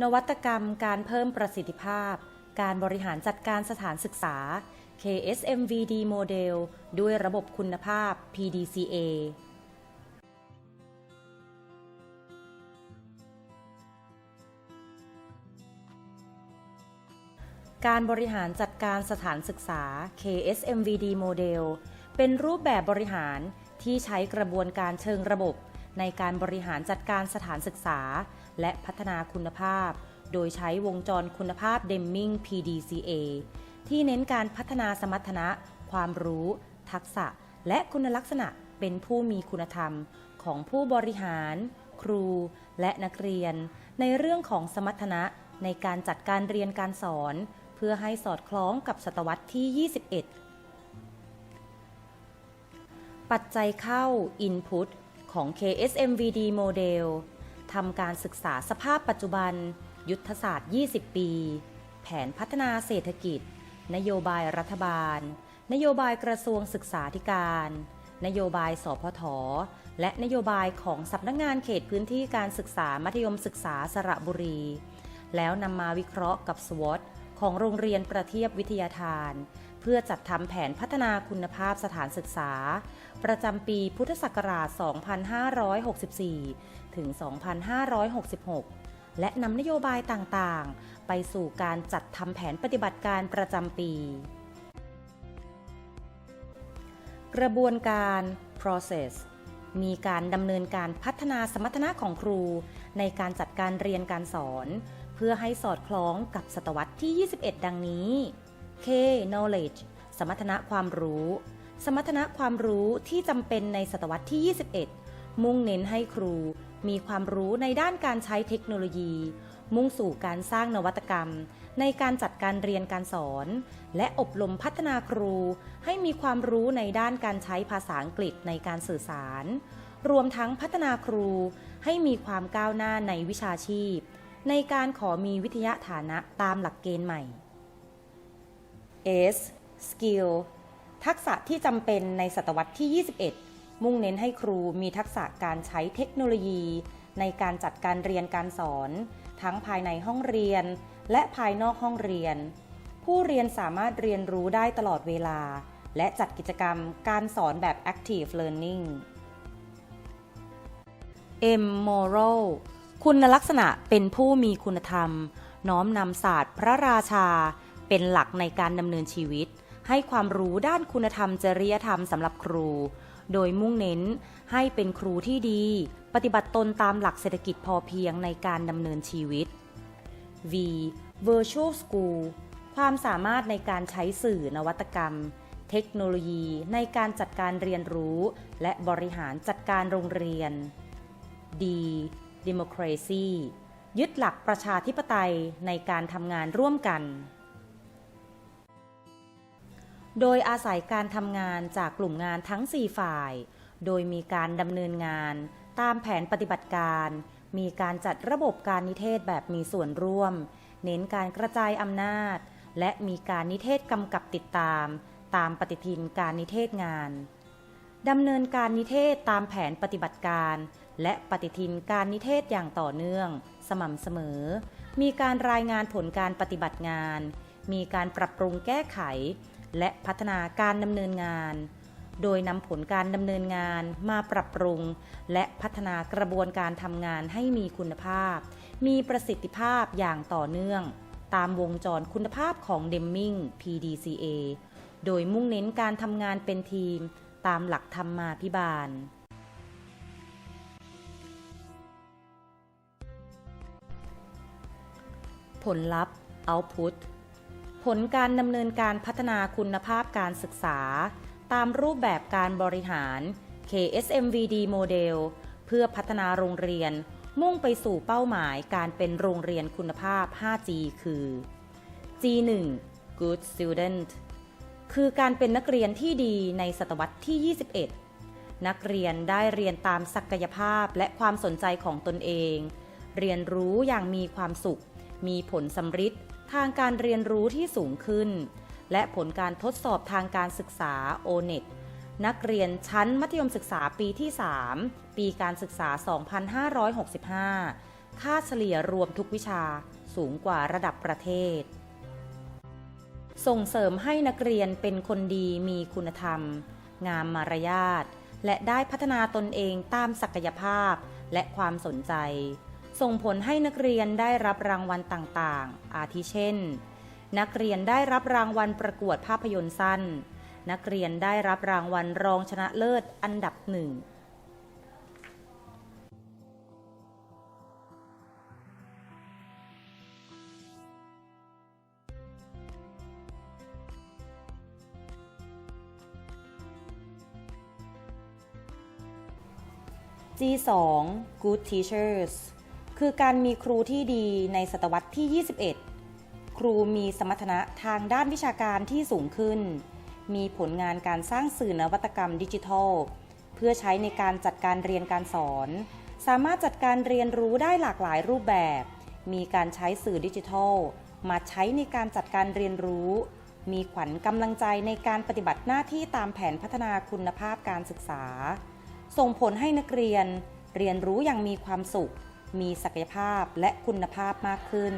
นวัตกรรมการเพิ่มประสิทธิภาพ การบริหารจัดการสถานศึกษา KSMVD โมเดลด้วยระบบคุณภาพ PDCA การบริหารจัดการสถานศึกษา KSMVD โมเดลเป็นรูปแบบบริหารที่ใช้กระบวนการเชิงระบบ ในการบริหารจัดการสถานศึกษา และพัฒนาคุณภาพ โดยใช้วงจรคุณภาพ Deming PDCA ที่เน้นการพัฒนาสมรรถนะ ความรู้ ทักษะ และคุณลักษณะเป็นผู้มีคุณธรรมของผู้บริหาร ครู และนักเรียน ในเรื่องของสมรรถนะในการจัดการเรียนการสอน เพื่อให้สอดคล้องกับศตวรรษที่ 21 ปัจจัยเข้า Input ของ KSMVD โมเดล ทำการศึกษาสภาพปัจจุบัน ยุทธศาสตร์ 20 ปี แผนพัฒนาเศรษฐกิจ นโยบายรัฐบาล นโยบายกระทรวงศึกษาธิการ นโยบายสพท และนโยบายของสำนักงงานเขตพื้นที่การศึกษามัธยมศึกษาสระบุรี แล้วนำมาวิเคราะห์กับ SWOT ของโรงเรียนประเทียบวิทยาทาน เพื่อจัดทำแผนพัฒนาคุณภาพสถานศึกษา ประจำปีพุทธศักราช 2564 ถึง 2566 และนำนโยบายต่างๆ ไปสู่การจัดทำแผนปฏิบัติการประจำปี กระบวนการ process มีการดำเนินการพัฒนาสมรรถนะของครู ในการจัดการเรียนการสอน เพื่อให้สอดคล้องกับศตวรรษที่ 21 ดังนี้ K knowledge สมรรถนะความรู้ สมรรถนะความรู้ที่จำเป็นในศตวรรษที่ 21 มุ่งเน้นให้ครู มีความรู้ในด้านการใช้เทคโนโลยี มุ่งสู่การสร้างนวัตกรรม ในการจัดการเรียนการสอน และอบรมพัฒนาครู ให้มีความรู้ในด้านการใช้ภาษาอังกฤษในการสื่อสาร รวมทั้งพัฒนาครูให้มีความก้าวหน้าในวิชาชีพ ในการขอมีวิทยาฐานะตามหลักเกณฑ์ใหม่ S skill ทักษะที่จำเป็นในศตวรรษที่ 21 มุ่งเน้นให้ครูมีทักษะการใช้เทคโนโลยี ในการจัดการเรียนการสอน ทั้งภายในห้องเรียน และภายนอกห้องเรียน ผู้เรียนสามารถเรียนรู้ได้ตลอดเวลา และจัดกิจกรรมการสอนแบบ active learning M moral คุณลักษณะเป็นผู้มีคุณธรรม น้อมนำศาสตร์พระราชา เป็นหลักในการดำเนินชีวิต ให้ความรู้ด้านคุณธรรมจริยธรรมสำหรับครู โดยมุ่งเน้นให้เป็นครูที่ดี ปฏิบัติตนตามหลักเศรษฐกิจพอเพียงในการดำเนินชีวิต V Virtual School ความสามารถในการใช้สื่อนวัตกรรม เทคโนโลยีในการจัดการเรียนรู้ และบริหารจัดการโรงเรียน D Democracy ยึดหลักประชาธิปไตยในการทำงานร่วมกัน โดยอาศัยการทำงานจากกลุ่มงานทั้ง 4 ฝ่าย โดยมีการดำเนินงาน ตามแผนปฏิบัติการ มีการจัดระบบการนิเทศแบบมีส่วนร่วม เน้นการกระจายอำนาจ และมีการนิเทศกำกับติดตาม ตามปฏิทินการนิเทศงานดำเนินการนิเทศตามแผนปฏิบัติการ และปฏิทินการนิเทศอย่างต่อเนื่อง สม่ำเสมอ มีการรายงานผลการปฏิบัติงาน มีการปรับปรุงแก้ไข และพัฒนาการดำเนินงาน โดยนำผลการดำเนินงานมาปรับปรุง และพัฒนากระบวนการทำงานให้มีคุณภาพ มีประสิทธิภาพอย่างต่อเนื่อง ตามวงจรคุณภาพของ Deming PDCA โดยมุ่งเน้นการทำงานเป็นทีม ตามหลักธรรมาภิบาลผลลัพธ์ Output ผลการดำเนินการพัฒนาคุณภาพการศึกษา ตามรูปแบบการบริหาร KSMVD โมเดลเพื่อพัฒนาโรงเรียน มุ่งไปสู่เป้าหมายการเป็นโรงเรียนคุณภาพ 5G คือ G1 Good Student คือการเป็นนักเรียนที่ดีในศตวรรษที่ 21 นักเรียนได้เรียนตามศักยภาพและความสนใจของตนเอง เรียนรู้อย่างมีความสุข มีผลสำฤทธิ์ ทางการเรียนรู้ที่สูงขึ้น และผลการทดสอบทางการศึกษา O-NET นักเรียนชั้นมัธยมศึกษาปีที่ 3 ปีการศึกษา 2565 ค่าเฉลี่ยรวมทุกวิชาสูงกว่าระดับประเทศ ส่งเสริมให้นักเรียนเป็นคนดีมีคุณธรรม งามมารยาท และได้พัฒนาตนเองตามศักยภาพและความสนใจ ส่งผลให้นักเรียนได้รับรางวัลต่างๆ อาทิเช่น นักเรียนได้รับรางวัลประกวดภาพยนตร์สั้น นักเรียนได้รับรางวัลรองชนะเลิศอันดับหนึ่ง G2 Good Teachers คือการมีครูที่ดีในศตวรรษที่ 21 ครูมีสมรรถนะทางด้านวิชาการที่สูงขึ้น มีผลงานการสร้างสื่อนวัตกรรมดิจิทัล เพื่อใช้ในการจัดการเรียนการสอน สามารถจัดการเรียนรู้ได้หลากหลายรูปแบบ มีการใช้สื่อดิจิทัล มาใช้ในการจัดการเรียนรู้ มีขวัญกำลังใจในการปฏิบัติหน้าที่ตามแผนพัฒนาคุณภาพการศึกษา ส่งผลให้นักเรียนเรียนรู้อย่างมีความสุข มีศักยภาพและคุณภาพมากขึ้น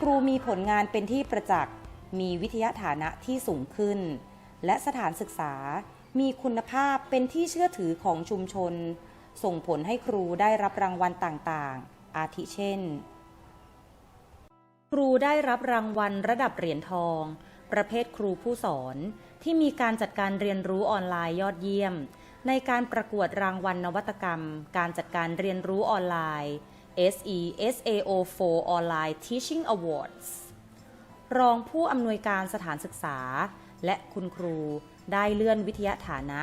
ครูมีผลงานเป็นที่ประจักษ์ มีวิทยาฐานะที่สูงขึ้น และสถานศึกษา มีคุณภาพเป็นที่เชื่อถือของชุมชน ส่งผลให้ครูได้รับรางวัลต่างๆ อาทิเช่น ครูได้รับรางวัลระดับเหรียญทอง ประเภทครูผู้สอน ที่มีการจัดการเรียนรู้ออนไลน์ยอดเยี่ยมในการประกวดรางวัลนวัตกรรม การจัดการเรียนรู้ออนไลน์ SE SAO4 Online Teaching Awards รองผู้อำนวยการสถานศึกษา และคุณครูได้เลื่อนวิทยาฐานะ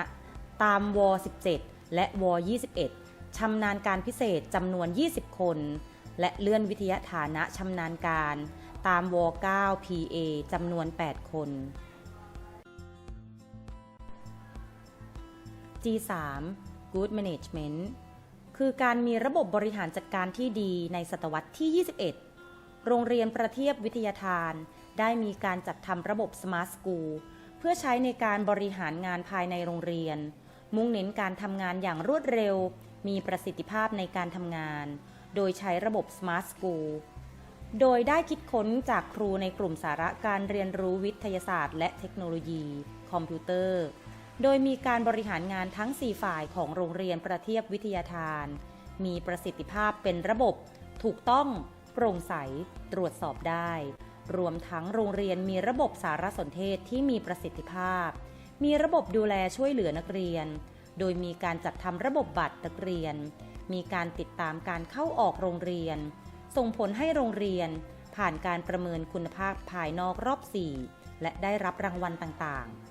ตามว 17 และว 21ชำนาญการพิเศษจำนวน 20 คน และเลื่อนวิทยาฐานะชำนาญการ ตามว 9 PA จำนวน 8 คน G3 Good Management คือการมีระบบบริหารจัดการที่ดีในศตวรรษที่ 21 โรงเรียนประเทียบวิทยาทาน ได้มีการจัดทำระบบ Smart School เพื่อใช้ในการบริหารงานภายในโรงเรียน มุ่งเน้นการทำงานอย่างรวดเร็ว มีประสิทธิภาพในการทำงาน โดยใช้ระบบ Smart School โดยได้คิดค้นจากครูในกลุ่มสาระการเรียนรู้วิทยาศาสตร์ และเทคโนโลยี คอมพิวเตอร์ โดยมีการบริหารงานทั้ง 4 ฝ่ายของโรงเรียนประเทียบวิทยาทาน มีประสิทธิภาพเป็นระบบ ถูกต้อง โปร่งใส ตรวจสอบได้ รวมทั้งโรงเรียนมีระบบสารสนเทศที่มีประสิทธิภาพ มีระบบดูแลช่วยเหลือนักเรียน โดยมีการจัดทำระบบบัตรนักเรียน มีการติดตามการเข้าออกโรงเรียน ส่งผลให้โรงเรียน ผ่านการประเมินคุณภาพภายนอกรอบ 4 และได้รับรางวัลต่างๆ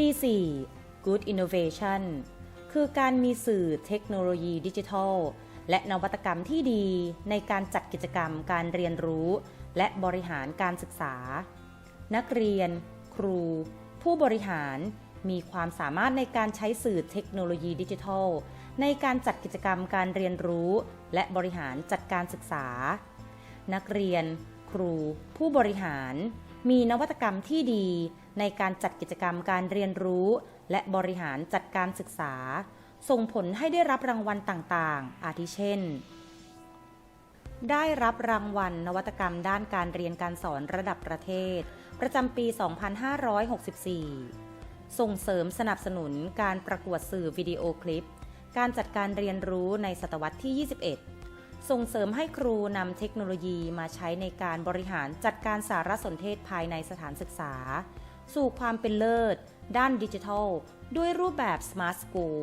G4 Good Innovation คือการมีสื่อเทคโนโลยีดิจิทัล และนวัตกรรมที่ดีในการจัดกิจกรรมการเรียนรู้ และบริหารการศึกษา นักเรียน ครู ผู้บริหารมีความสามารถในการใช้สื่อเทคโนโลยีดิจิทัล ในการจัดกิจกรรมการเรียนรู้ และบริหารจัดการศึกษา นักเรียน ครู ผู้บริหาร มีนวัตกรรมที่ดี ในการจัดกิจกรรมการเรียนรู้ และบริหารจัดการศึกษา ส่งผลให้ได้รับรางวัลต่างๆ อาทิเช่น ได้รับรางวัลนวัตกรรมด้านการเรียนการสอนระดับประเทศ ประจำปี 2564 ส่งเสริมสนับสนุนการประกวดสื่อวิดีโอคลิป การจัดการเรียนรู้ในศตวรรษที่ 21ส่งเสริมให้ครูนำเทคโนโลยีมาใช้ในการบริหารจัดการสารสนเทศภายในสถานศึกษา สู่ความเป็นเลิศ ด้านดิจิทัล ด้วยรูปแบบ Smart School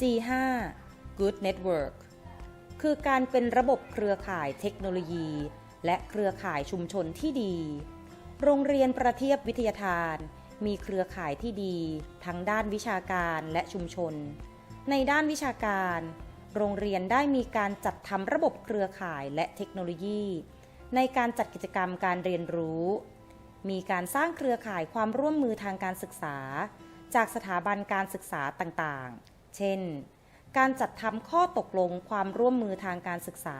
G5 Good Network คือการเป็นระบบเครือข่ายเทคโนโลยี และเครือข่ายชุมชนที่ดี โรงเรียนประเทียบวิทยาทาน มีเครือข่ายที่ดี ทั้งด้านวิชาการและชุมชน ในด้านวิชาการ โรงเรียนได้มีการจัดทำระบบเครือข่ายและเทคโนโลยี ในการจัดกิจกรรมการเรียนรู้ มีการสร้างเครือข่ายความร่วมมือทางการศึกษา จากสถาบันการศึกษาต่างๆ เช่น การจัดทำข้อตกลงความร่วมมือทางการศึกษา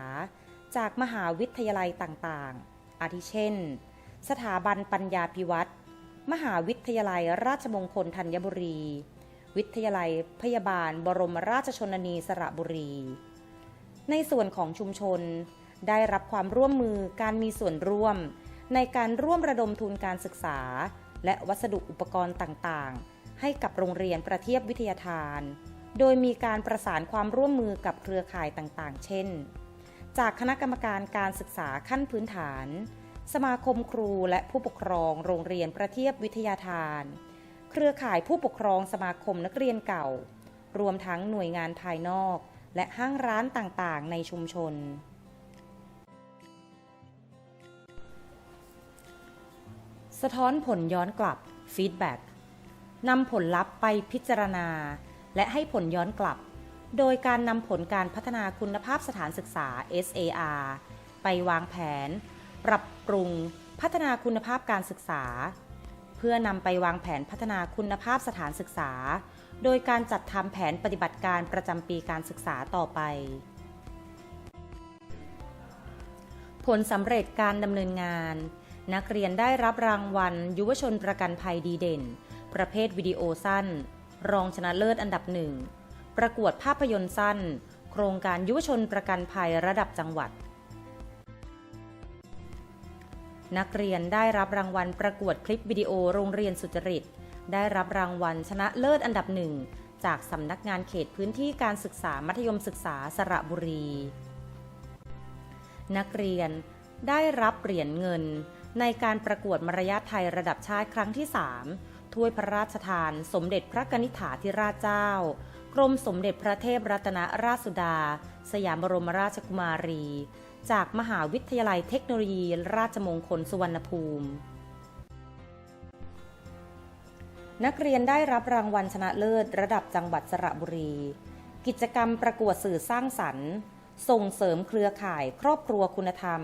จากมหาวิทยาลัยต่างๆ อาทิเช่น สถาบันปัญญาพิวัตรมหาวิทยาลัยราชมงคลธัญบุรี วิทยาลัยพยาบาลบรมราชชนนีสระบุรี ในส่วนของชุมชน ได้รับความร่วมมือการมีส่วนร่วม ในการร่วมระดมทุนการศึกษา และวัสดุอุปกรณ์ต่างๆ ให้กับโรงเรียนประเทียบวิทยาทาน โดยมีการประสานความร่วมมือกับเครือข่ายต่างๆ เช่น จากคณะกรรมการการศึกษาขั้นพื้นฐาน สมาคมครูและผู้ปกครองโรงเรียนประเทียบวิทยาทาน เครือข่ายผู้ปกครองสมาคมนักเรียนเก่า รวมทั้งหน่วยงานภายนอก และห้างร้านต่างๆ ในชุมชน สะท้อนผลย้อนกลับ feedback นำผลลัพธ์ไปพิจารณา และให้ผลย้อนกลับ โดยการนำผลการพัฒนาคุณภาพสถานศึกษา SAR ไปวางแผน ปรับปรุงพัฒนาคุณภาพการศึกษา เพื่อนำไปวางแผนพัฒนาคุณภาพสถานศึกษา โดยการจัดทำแผนปฏิบัติการประจำปีการศึกษาต่อไป ผลสำเร็จการดำเนินงาน นักเรียนได้รับรางวัล ยุวชนประกันภัยดีเด่น ประเภทวิดีโอสั้น รองชนะเลิศอันดับหนึ่ง ประกวดภาพยนตร์สั้น โครงการยุวชนประกันภัยระดับจังหวัด นักเรียนได้รับรางวัลประกวดคลิปวิดีโอโรงเรียนสุจริต ได้รับรางวัลชนะเลิศอันดับหนึ่งจากสำนักงานเขตพื้นที่การศึกษามัธยมศึกษาสระบุรี นักเรียนได้รับเหรียญเงิน ในการประกวดมารยาทไทยระดับชาติครั้งที่ 3 ถ้วยพระราชทาน สมเด็จพระกนิษฐาธิราชเจ้า กรมสมเด็จพระเทพรัตนราชสุดา สยามบรมราชกุมารี จากมหาวิทยาลัยเทคโนโลยี ราชมงคลสุวรรณภูมิ นักเรียนได้รับรางวัลชนะเลิศระดับจังหวัดสระบุรี กิจกรรมประกวดสื่อสร้างสรรค์ ส่งเสริมเครือข่ายครอบครัวคุณธรรม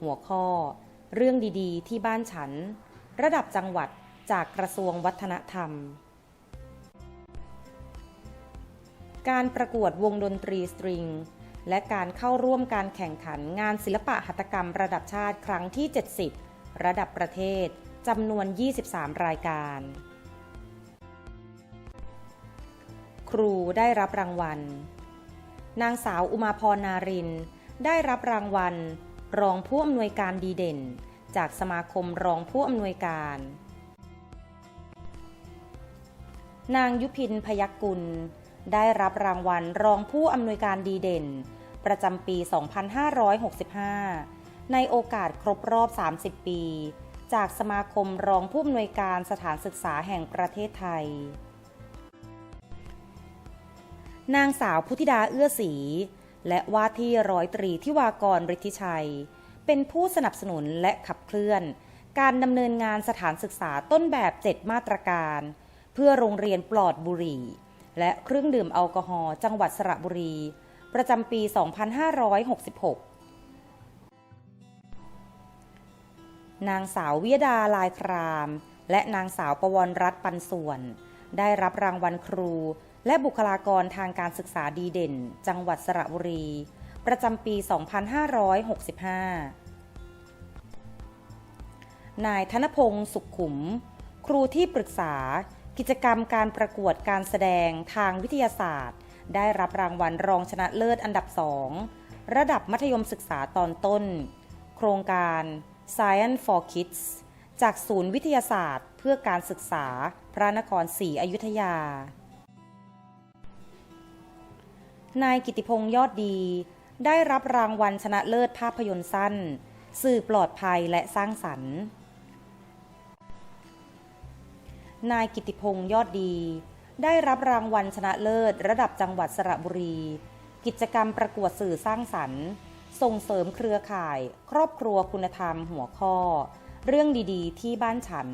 หัวข้อ เรื่องดีๆ ที่บ้านฉัน ระดับจังหวัดจากกระทรวงวัฒนธรรม การประกวดวงดนตรีสตริง และการเข้าร่วมการแข่งขันงานศิลปะหัตถกรรมระดับชาติครั้งที่ 70 ระดับประเทศจำนวน 23 รายการ ครูได้รับรางวัล นางสาวอุมาพรนาริน ได้รับรางวัล รองผู้อำนวยการดีเด่น จากสมาคมรองผู้อำนวยการ นางยุพินพยักกุล ได้รับรางวัลรองผู้อำนวยการดีเด่น ประจำปี 2565 ในโอกาสครบรอบ 30 ปี จากสมาคมรองผู้อำนวยการสถานศึกษาแห่งประเทศไทย นางสาวพุทธิดาเอื้อศรี และว่าที่ร้อยตรีทิวากรฤทธิชัย เป็นผู้สนับสนุนและขับเคลื่อน การดำเนินงานสถานศึกษาต้นแบบ 7 มาตรการ เพื่อโรงเรียนปลอดบุหรี่ และเครื่องดื่มแอลกอฮอล์จังหวัดสระบุรี ประจำปี 2566นางสาววิยดาลายคราม และนางสาวประวรรัตน์ปันส่วน ได้รับรางวัลครู และบุคลากรทางการศึกษาดีเด่น จังหวัดสระบุรี ประจำปี 2565 นายธนพงศ์สุขขุม ครูที่ปรึกษา กิจกรรมการประกวดการแสดงทางวิทยาศาสตร์ ได้รับรางวัลรองชนะเลิศอันดับสองระดับมัธยมศึกษาตอนต้น โครงการ Science for Kids จากศูนย์วิทยาศาสตร์ เพื่อการศึกษาพระนครศรีอยุธยา นายกิติพงษ์ยอดดี ได้รับรางวัลชนะเลิศภาพยนตร์สั้น สื่อปลอดภัยและสร้างสรรค์ นายกิติพงษ์ยอดดี ได้รับรางวัลชนะเลิศ ระดับจังหวัดสระบุรี กิจกรรมประกวดสื่อสร้างสรรค์ ส่งเสริมเครือข่าย ครอบครัวคุณธรรมหัวข้อ เรื่องดีๆ ที่บ้านฉัน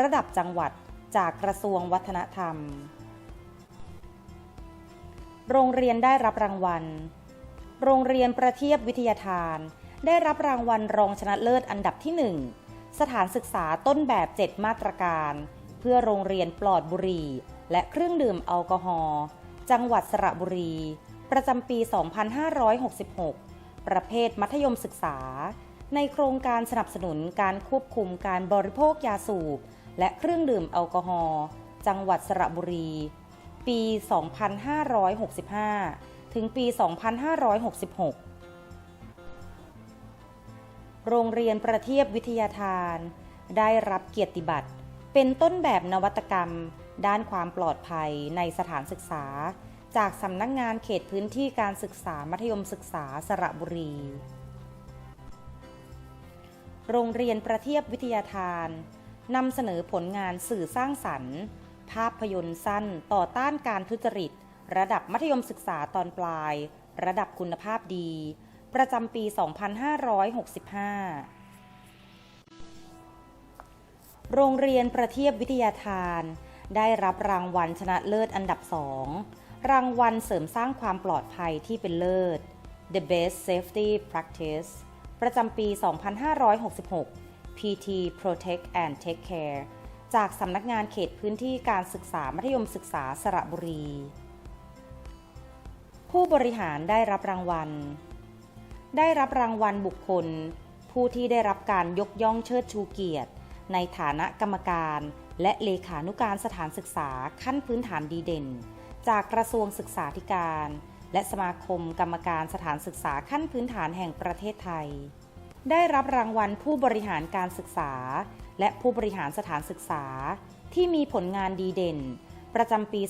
ระดับจังหวัดจากกระทรวงวัฒนธรรม โรงเรียนได้รับรางวัล โรงเรียนประเทียบวิทยาทาน ได้รับรางวัลรองชนะเลิศอันดับที่ 1 สถานศึกษาต้นแบบ 7 มาตรการ เพื่อโรงเรียนปลอดบุหรี่ และเครื่องดื่มแอลกอฮอล์ จังหวัดสระบุรี ประจำปี 2566 ประเภทมัธยมศึกษา ในโครงการสนับสนุนการควบคุมการบริโภคยาสูบ และเครื่องดื่มแอลกอฮอล์ จังหวัดสระบุรี ปี 2565 ถึงปี 2566 โรงเรียนประเทียบวิทยาทาน ได้รับเกียรติบัตร เป็นต้นแบบนวัตกรรม ด้านความปลอดภัยในสถานศึกษา จากสำนักงงานเขตพื้นที่การศึกษามัธยมศึกษาสระบุรี โรงเรียนประเทียบวิทยาทานนำเสนอผลงานสื่อสร้างสรรค์ ภาพยนตร์สั้นต่อต้านการทุจริต ระดับมัธยมศึกษาตอนปลาย ระดับคุณภาพดี ประจำปี 2565 โรงเรียนประเทียบวิทยาทาน ได้รับรางวัลชนะเลิศอันดับสองรางวัลเสริมสร้างความปลอดภัยที่เป็นเลิศ The Best Safety Practice ประจำปี 2566 PT Protect and Take Care จากสำนักงานเขตพื้นที่การศึกษามัธยมศึกษาสระบุรี ผู้บริหารได้รับรางวัล ได้รับรางวัลบุคคล ผู้ที่ได้รับการยกย่องเชิดชูเกียรติ ในฐานะกรรมการ และเลขานุการสถานศึกษาขั้นพื้นฐานดีเด่น จากกระทรวงศึกษาธิการ และสมาคมกรรมการสถานศึกษาขั้นพื้นฐานแห่งประเทศไทย ได้รับรางวัลผู้บริหารการศึกษา และผู้บริหารสถานศึกษา ที่มีผลงานดีเด่น ประจำปี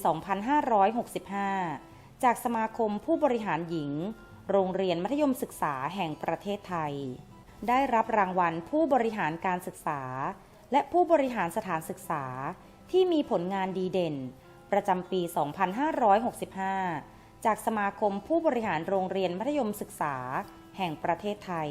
2565 จากสมาคมผู้บริหารหญิง โรงเรียนมัธยมศึกษาแห่งประเทศไทย ได้รับรางวัลผู้บริหารการศึกษา และผู้บริหารสถานศึกษา ที่มีผลงานดีเด่น ประจำปี 2565 จากสมาคมผู้บริหารโรงเรียนมัธยมศึกษา แห่งประเทศไทย